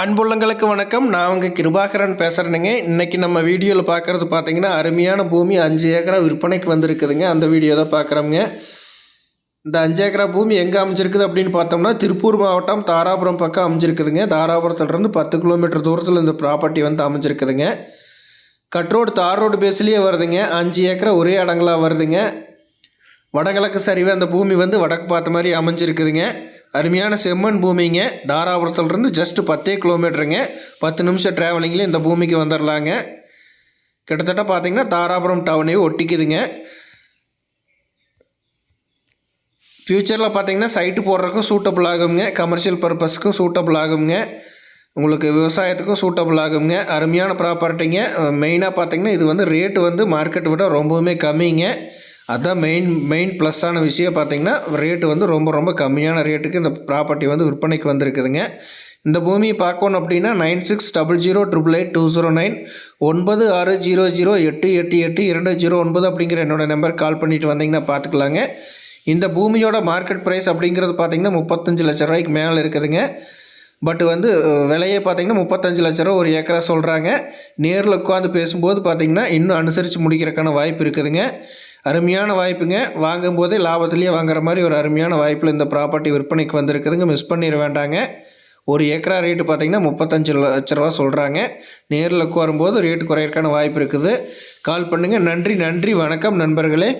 அன்புள்ளங்களுக்கு வணக்கம். நான் உங்கள் கிருபாகரன் பேசுகிறேனுங்க இன்றைக்கி நம்ம வீடியோவில் பார்க்குறது பார்த்தீங்கன்னா அருமையான பூமி அஞ்சு ஏக்கரா விற்பனைக்கு வந்திருக்குதுங்க. அந்த வீடியோ தான் பார்க்குறோங்க இந்த அஞ்சு ஏக்கரா பூமி எங்கே அமைஞ்சிருக்குது அப்படின்னு பார்த்தோம்னா திருப்பூர் மாவட்டம் தாராபுரம் பக்கம் அமைஞ்சிருக்குதுங்க. தாராபுரத்துலேருந்து பத்து கிலோமீட்டர் தூரத்தில் இந்த ப்ராப்பர்ட்டி வந்து அமைஞ்சிருக்குதுங்க. கட் ரோடு தார் ரோடு பேஸ்லேயே வருதுங்க. அஞ்சு ஏக்கரா ஒரே இடங்களாக வருதுங்க. வடகிழக்கு சரிவு அந்த பூமி வந்து வடக்கு பார்த்த மாதிரி அமைஞ்சிருக்குதுங்க. அருமையான செம்மண் பூமிங்க. தாராபுரத்துலேருந்து ஜஸ்ட் பத்தே கிலோமீட்டருங்க பத்து நிமிஷம் ட்ராவலிங்கில் இந்த பூமிக்கு வந்துடலாங்க கிட்டத்தட்ட பார்த்திங்கன்னா தாராபுரம் டவுனே ஒட்டிக்குதுங்க. ஃப்யூச்சரில் பார்த்தீங்கன்னா சைட்டு போடுறதுக்கும் சூட்டபிள் ஆகுங்க. கமர்ஷியல் பர்பஸ்க்கும் சூட்டபிள் ஆகுங்க. உங்களுக்கு விவசாயத்துக்கும் சூட்டபிள் ஆகுங்க. அருமையான ப்ராப்பர்ட்டிங்க மெயினாக பார்த்திங்கன்னா இது வந்து ரேட்டு வந்து மார்க்கெட்டை விட ரொம்பவுமே கம்மிங்க. அதுதான் மெயின் மெயின் ப்ளஸ்ஸான விஷயம் பார்த்தீங்கன்னா ரேட்டு வந்து ரொம்ப ரொம்ப கம்மியான ரேட்டுக்கு இந்த ப்ராப்பர்ட்டி வந்து விற்பனைக்கு வந்திருக்குதுங்க. இந்த பூமியை பார்க்கணும் அப்படின்னா nine six double zero triple eight two zero nine ஒன்பது ஆறு ஜீரோ ஜீரோ எட்டு எட்டு எட்டு இரண்டு ஜீரோ ஒன்பது அப்படிங்கிற என்னோடய நம்பர் கால் பண்ணிட்டு வந்தீங்கன்னா பார்த்துக்கலாங்க. இந்த பூமியோட மார்க்கெட் ப்ரைஸ் அப்படிங்கிறது பார்த்தீங்கன்னா முப்பத்தஞ்சு லட்ச ரூபாய்க்கு மேலே இருக்குதுங்க. பட் வந்து விலையே பார்த்தீங்கன்னா முப்பத்தஞ்சு லட்ச ரூபா ஒரு ஏக்கரா சொல்கிறாங்க நேரில் உட்காந்து பேசும்போது பார்த்தீங்கன்னா இன்னும் அனுசரித்து முடிக்கிறக்கான வாய்ப்பு இருக்குதுங்க. அருமையான வாய்ப்புங்க. வாங்கும்போதே லாபத்துலேயே வாங்குற மாதிரி ஒரு அருமையான வாய்ப்பில் இந்த ப்ராப்பர்ட்டி விற்பனைக்கு வந்திருக்குதுங்க. மிஸ் பண்ணிட வேண்டாங்க. ஒரு ஏக்கரா ரேட்டு பார்த்தீங்கன்னா முப்பத்தஞ்சு லட்ச ரூபா சொல்கிறாங்க நேரில் உட்காரும்போது ரேட்டு குறையறதுக்கான வாய்ப்பு இருக்குது. கால் பண்ணுங்கள் நன்றி நன்றி. வணக்கம் நண்பர்களே.